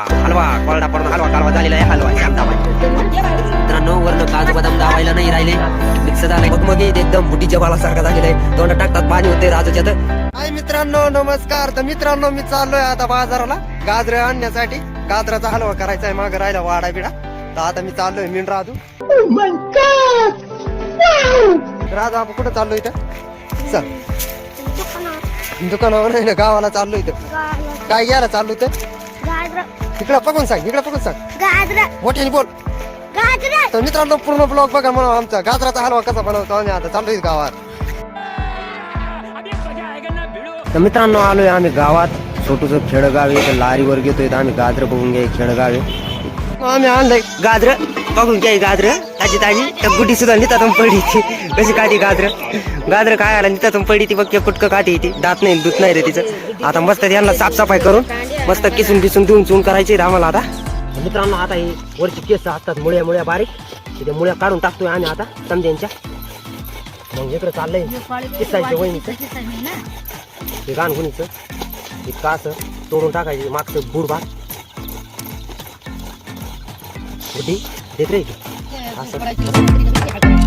हलवा कोरडा पडून हलवा कालवा झालेला आहे हलवा दावा मित्रांनो वरनं काजू बदाम दावायला नाही राहिले. मिक्स झालंय. मग मग इथे एकदम बुटीच्या बालासारखा झालेला आहे. तोंड टाकतात पाणी होते राजाच्यात. हाय मित्रांनो नमस्कार. तर मित्रांनो मी चाललोय आता बाजाराला. गाजर आणण्यासाठी. गाजराचा हलवा करायचा आहे माग राहिला वाडा बिडा तर आता मी चाललोय मिन राजू. राजू आपण कुठं चाललोय इथं? चल. दुकानावर. नाही ना गावाला चाललोय इथं. काय घ्यायला चाललोय तर इकडं पकडून सांग इकडं पकडून सांग. गाजरा. मोठ्याने बोल. गाजरा. तर मित्रांनो पूर्ण ब्लॉग बघा म्हणून आमचा. गाजराचा हलवा कसा बनवतो आम्ही आता चाललोय गावात. तर मित्रांनो आलोय आम्ही गावात. छोटूस खेडगाव आहे तर लारीवर घेतोय तर आम्ही गाजर बघून घ्या खेडगाव आहे. आम्ही आणलंय गाजर. बघून घ्या गाजर. ताजी ताजी तर गुडी सुद्धा नितातून पडली ती कशी काढी गाजर? गाजर काय आला? नितातून पडली ती बघ कुटकं काठी ती दात नाही दूध नाही रे तिचं. आता मस्त यांना साफसफाई करून मस्त किसून किसून देऊन चून करायची आम्हाला आता. मित्रांनो आता हे वरची केस असतात मुळ्या मुळ्या बारीक. तिथे मुळ्या काढून टाकतोय आम्ही आता समद्यांच्या मग इकडे चाललंय किसायचं वहिनीचं. हे गाणगुणीचं हे असं तोडून टाकायचे मागचं बुड भात बुद्धी देत रे असं.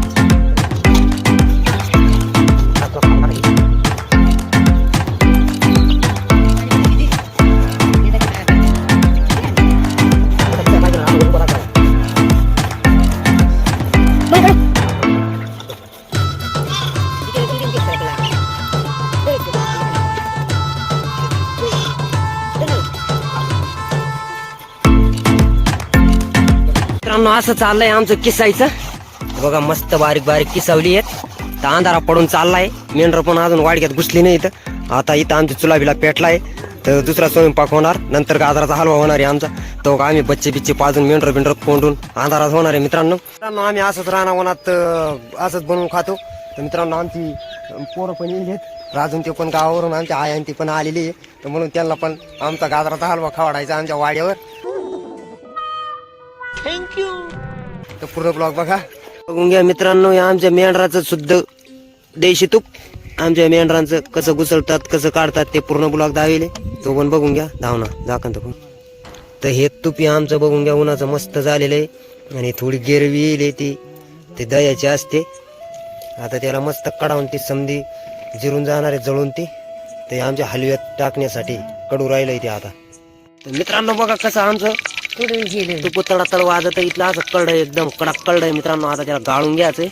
असं चाललंय आमचं किसायचं बघा मस्त बारीक बारीक किसावली आहेत. तर अंधारा पडून चाललाय. मेंढर पण अजून वाडक्यात घुसली नाही इथं. आता इथं आमची चुला बिला पेटलाय. तर दुसरा स्वयंपाक होणार. नंतर गाजराचा हलवा होणार आहे आमचा. तो आम्ही बच्चे बिच्चे पाजून मेंढर बिंढर कोंडून अंधारात होणार आहे मित्रांनो. मित्रांनो आम्ही असंच राहणार असंच बनवून खातो. तर मित्रांनो आमची पोरं पण येईल राजून ते पण गावावरून आमच्या आई आणि ती पण आलेली आहे. तर म्हणून त्यांना पण आमचा गाजराचा हलवा खावाडायचा आमच्या वाड्यावर. तर पूर्ण ब्लॉग बघा. बघून घ्या मित्रांनो या आमच्या मेंढराचं शुद्ध देशी तूप. आमच्या मेंढरांचं कसं घुसळतात कसं काढतात ते पूर्ण ब्लॉग दाविले तो पण बघून घ्या धावना दाखन तो पण. तर हे तूप हे आमचं बघून घ्या उन्हाचं मस्त झालेलं आहे. आणि थोडी गेरवी येईल ती. ते दह्याची असते. आता त्याला मस्त कडावून ती समधी जिरून जाणार आहे जळून ती. ते आमच्या हलव्यात टाकण्यासाठी कडू राहिलंय ते आता. तर मित्रांनो बघा कसं आमचं तूप तडातड वाजत इथलं असं कळडं एकदम कडक कळडं मित्रांनो आता त्याला गाळून घ्यायचंय.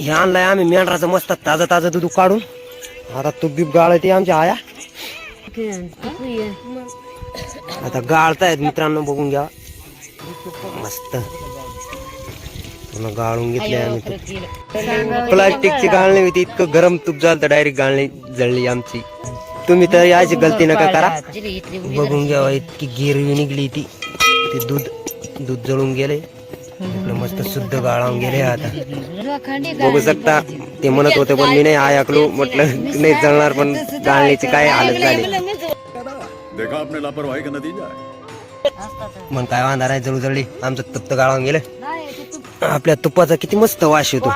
हे आणलंय आम्ही मेंढराचं मस्त ताजं ताजं दूध काढून. आता तूप बीप गाळते आमच्या आया. आता गाळतायत मित्रांनो बघून घ्या. मस्त. गाळून घेतले आम्ही. प्लास्टिकची गाळणी होती इतकं गरम तूप झालं तर डायरेक्ट गाळणी जळली आमची. तुम्ही तर याची गलती नका करा. बघून घ्यावा इतकी गिरवी निघली ती. ते दूध दूध जळून गेले इकडं मस्त शुद्ध गाळावून गेले आता. बघू शकता ते म्हणत होते पण मी नाही ऐकलो. म्हटलं नाही जळणार पण गाळण्याची काय हालत झाली. देखा आपने लापरवाही का नतीजा मग काय वांधा नाही जळू जळली आमचं तुप्त गाळावून गेलं आपल्या तुपाचा किती मस्त वास येतो.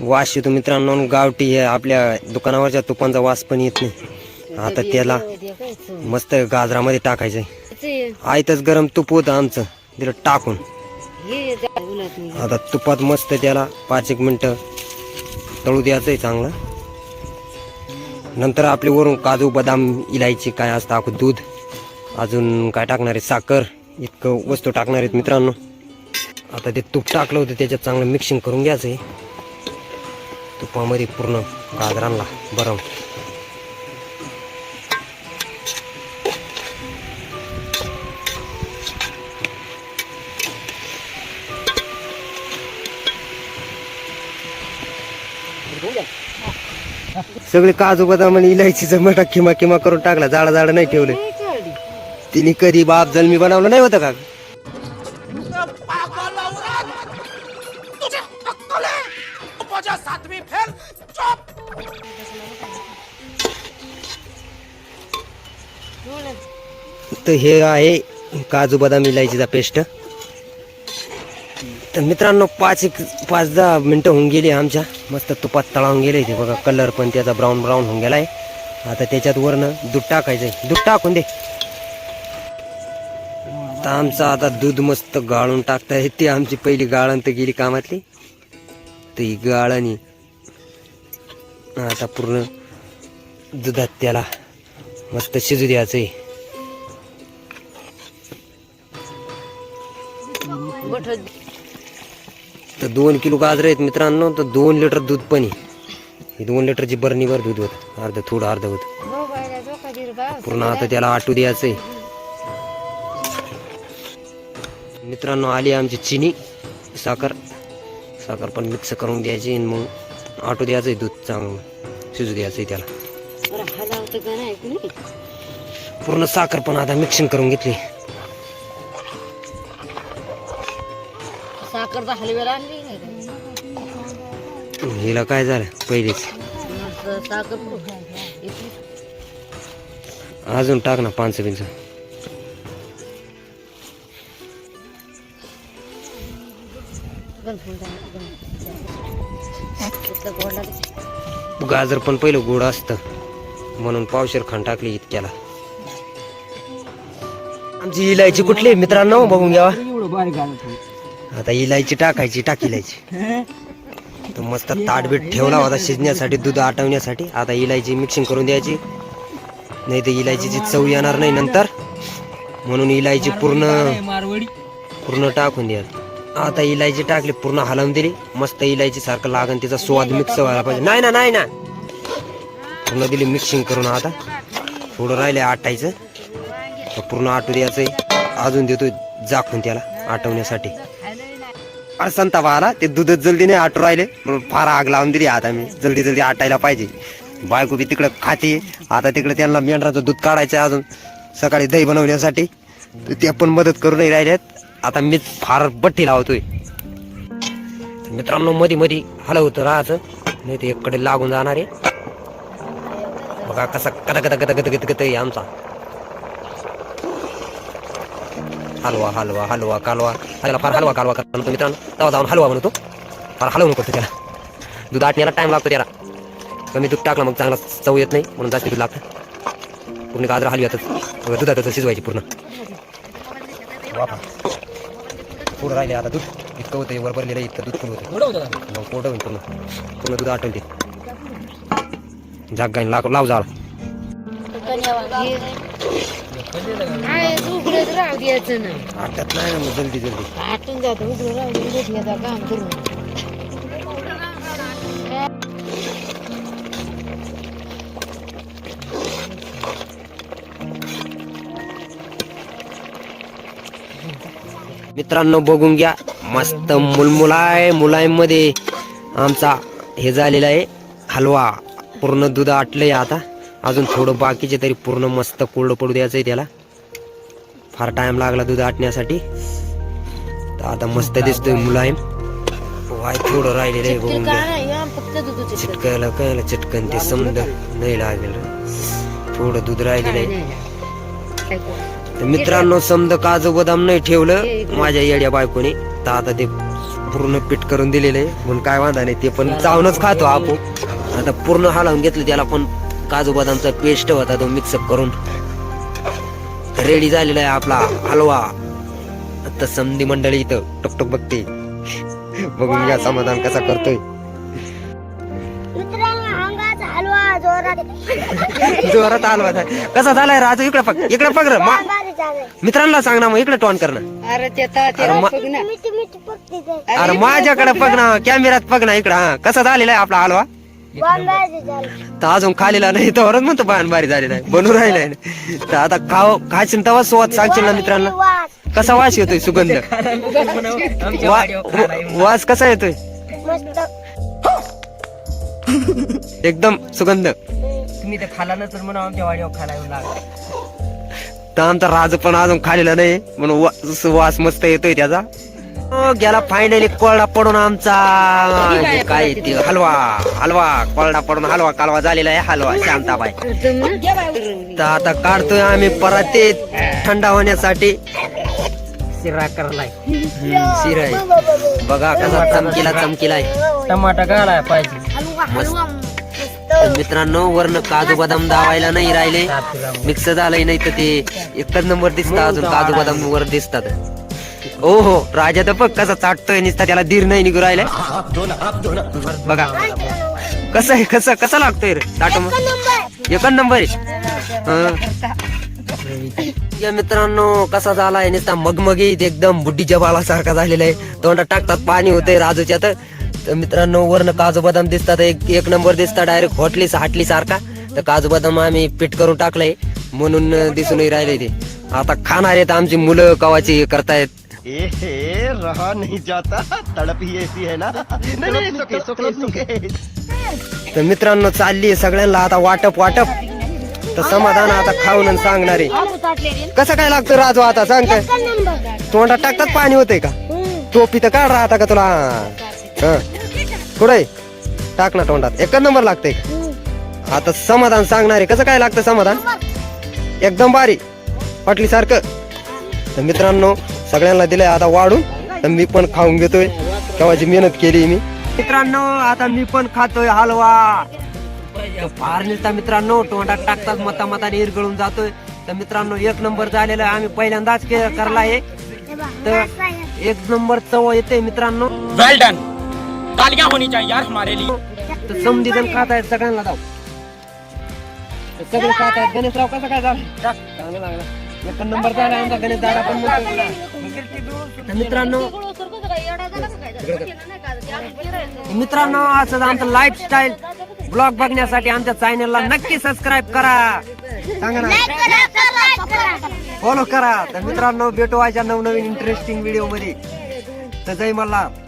वास येतो मित्रांनो गावठी हे आपल्या दुकानावरच्या तुपांचा वास पण येत नाही. आता त्याला मस्त गाजरामध्ये टाकायचंय. आयतच गरम तूप होतं आमचं. तिला टाकून. आता तुपात मस्त त्याला. पाच एक मिनिटं तळू द्यायचंय चांगलं. नंतर आपले वरून काजू बदाम इलायची काय असतं अख्खं दूध. अजून काय टाकणार आहे? साखर. इतकं वस्तू टाकणार आहेत मित्रांनो. आता ते तूप टाकलं होतं त्याच्यात चांगलं मिक्सिंग करून घ्यायचं आहे. तुपामध्ये पूर्ण गाजरांना बरं. सगळे काजू बदाम आणि इलायचीचं मटा किमा किमा करून टाकला. झाडा झाड नाही ठेवले. तिने कधी बाप जन्मी बनवलं नाही होतं का? तर हे आहे काजू बदाम इलायचीचा पेस्ट. तर मित्रांनो पाच एक पाच दहा मिनटं होऊन गेली आमच्या. मस्त तुपात तळावून गेले ते बघा कलर पण त्याचा ब्राऊन ब्राऊन होऊन गेला आहे आता त्याच्यात वरनं दूध टाकायचंय. दूध टाकून दे. तर आमचं आता दूध मस्त गाळून टाकता येते आमची पहिली गाळण तर गेली कामातली. तर ही गाळणी. आता पूर्ण दुधात त्याला मस्त शिजू द्यायचं आहे दोन किलो गाजर आहेत मित्रांनो तर दोन लिटर दूध पण आहे. दोन लिटरची बरणीवर दूध होत. अर्ध थोडं अर्ध होत. पूर्ण आता त्याला आटू द्यायचंय. मित्रांनो आली आमची चिनी साखर. साखर पण मिक्स करून द्यायची आणि मग आटू द्यायचंय दूध चांगलं. शिजू द्यायचंय त्याला. पूर्ण साखर पण आता मिक्सिंग करून घेतली. हलव्याला आणली नाही? हिला काय झालं? पहिलेच. अजून टाक ना पाच बिंच. गाजर पण पहिलं गोड असतं. म्हणून पावशेर खांड टाकली इतक्याला. आमची इलायची कुठली मित्रांनो बघून घ्यावा. आता इलायची टाकायची टाकी इलायची तर मस्त ताटबीट ठेवला होता शिजण्यासाठी दूध आटवण्यासाठी. आता इलायची मिक्सिंग करून द्यायची. नाही तर इलायचीची चव येणार नाही नंतर. म्हणून इलायची पूर्ण पूर्ण टाकून द्या आता इलायची टाकली पूर्ण हलवून दिली. मस्त इलायची सारखं लागन तिचा स्वाद मिक्स व्हायला पाहिजे. नाही ना नाही ना. पूर्ण दिली मिक्सिंग करून आता. थोडं राहिले आटायचं. पूर्ण आटू द्यायचं अजून देतो झाकून त्याला आटवण्यासाठी. फार संताप आला ते दूध जल्दी नाही आटू राहिले. म्हणून फार आग लावून दिली आता मी. जल्दी जल्दी आटायला पाहिजे. बायको बी तिकडं खाते. आता तिकडे त्यांना मेंढराचं दूध काढायचं आहे अजून. सकाळी दही बनवण्यासाठी. ते पण मदत करू नाही राहिल्यात आता मी फार बट्टी लावतोय. मित्रांनो मध्ये मध्ये हलवतं राहायचं. नाही ते इकडे लागून जाणार आहे. बघा कसा कदा कदा कदा कदा कदा आहे आमचा. हलवा हलवा हलवा कालवा. त्याला फार हलवा कालवा करतो मित्रांनो. तेव्हा जाऊन हलवा म्हणतो. फार हलवून करतो त्याला. दूध आटण्याला टाइम लागतो त्याला. कमी दूध टाकला मग चांगला चव येत नाही म्हणून जास्त दूध लागतं. पूर्ण गाजर हलव्यातच बघा दुधातच शिजवायची पूर्ण. थोडं राहिले आता दूध. इतकं होतं वर भरलेलं इतकं दूध पण होतं मग पोट होईल पूर्ण. पूर्ण दूध आटवून ते जाग गाईन लाव लाव जाळ. आहे, राहू द्यायचं ना आटत नाही ना मग जल्दी जल्दी. आटून जातं उघडं राहू दे, काम करून मित्रांनो बघून घ्या मस्त मुलमुलाय मुलांमध्ये आमचा हे झालेला आहे हलवा. पूर्ण दूध आटलंय आता. अजून थोडं बाकीचे तरी पूर्ण मस्त कोरडं पडू द्यायचंय त्याला. फार टाइम लागला दूध आटण्यासाठी. तर आता मस्त दिसतोय मुलायम. वाय थोडं राहिलेलं आहे बघून. चिटकायला कायला चिटकन ते समज नाही लागलेलं थोडं दूध राहिलेलं आहे. काय? तर मित्रांनो समद काजू बदाम नाही ठेवलं माझ्या येड्या बायकोने. तर आता ते पूर्ण पीठ करून दिलेलं आहे. म्हणून काय वांधा नाही ते पण चावूनच खातो आपण. आता पूर्ण हलवून घेतलं त्याला पण काजू बदामचा पेस्ट होता तो मिक्सअप करून. रेडी झालेला आहे आपला हलवा. आता समधी मंडळी इथं टकटक बघते. बघून घ्या समाधान कसा करतोय. जोरात. हलवा. कसा झालाय राजू? इकडे बघ इकडे मा- मित्रांना सांग ना मग इकडे टॉन कर ना. अरे माझ्याकडे बघ ना कॅमेऱ्यात बघ ना इकडं. हा कसा झालेला आहे आपला हलवा? तर अजून खालेला नाही तर म्हणतो बाण बारी झालेला आहे बनू राहिलाय. तर आता खाव खाशील तेव्हा स्वाद सांगशील ना मित्रांना. कसा वास येतोय सुगंध? वास कसा येतोय? एकदम सुगंध. तुम्ही तर खाला नसेल म्हणून आमच्या वाडीवर खाला येऊन लागला. तर आमचा राज पण अजून खालेला नाही म्हणून वास मस्त येतोय त्याचा. गेला फायनली कोरडा पडून आमचा. काय ते हलवा हलवा कोरडा पडून हलवा कालवा झालेला आहे हलवा शांताबाई. तर आता काढतोय आम्ही परत ते थंड होण्यासाठी. शिरा करलाय शिराय बघा कसा चमकीला चमकीला आहे. टमाटा घालाय पाहिजे. तर मित्रांनो वरनं काजू बदाम दावायला नाही राहिले. मिक्स झालंय नाही तर ते एकच नंबर दिसतात अजून काजू बदाम वर दिसतात. हो हो. राजा तर बघ चाटतोय निसता त्याला धीर नाही निघू राहिलाय बघा. कसं आहे कसं कसं लागतोय रे? चाट मग. एकच नंबर आहे. या मित्रांनो कसा झालाय? नुसता मगमगीत एकदम बुड्डीच्या बालासारखा झालेला आहे. तोंडात टाकतात पाणी होतंय राजूच्या तर. तर मित्रांनो वरनं काजू बदाम दिसतात. एक एक नंबर दिसता डायरेक्ट हॉटली हाटली सारखा तर काजू बदाम आम्ही पीठ करून टाकलंय. म्हणून दिसूनही राहिले ते. आता खाणार आहेत आमची मुलं कवाची करतायत. ए हे रहा नहीं जाता. तड़प ही ऐसी है ना. नहीं नहीं सुके सुके सुके तर मित्रांनो चालली आहे सगळ्यांना आता वाटप वाटप. तर समाधान आता खाऊन आणि सांगणार. आहे कसं काय लागतं राजू आता सांग काय? तोंडात टाकतात पाणी होतंय का? टोपी तर काढ राहता का तुला? हं. कुठे टाक ना तोंडात. एकच नंबर लागतंय का? आता समाधान सांगणार आहे कसं काय लागतं समाधान? एकदम बारीक पाटली सारखं तर मित्रांनो सगळ्यांना दिलंय आता वाढून. तर मी पण खाऊन घेतोय. केव्हाची मेहनत केली मी. मित्रांनो आता मी पण खातोय हलवा. फार नुसता मित्रांनो तोंडात टाकतात मता मताने इरगळून जातोय. तर मित्रांनो एक नंबर झालेला आहे. आम्ही पहिल्यांदाच के- करला आहे तर एक नंबर चव येते मित्रांनो. वेल डन तालियां होनी चाहिए यार हमारे लिए. तर समधी जण खात आहेत सगळ्यांना जाऊ. तर सगळे खात आहेत गणेशराव कसं काय झालं? चांगलं लागलं. एक नंबर झाला आमचा गणेश दादा पण म्हणतोय. तर मित्रांनो मित्रांनो असं आमचं लाईफस्टाईल ब्लॉग बघण्यासाठी आमच्या चॅनलला नक्की सबस्क्राईब करा. सांगा ना. फॉलो करा तर मित्रांनो भेटू अशा नवनवीन इंटरेस्टिंग व्हिडिओमध्ये. तर जय मल्हार.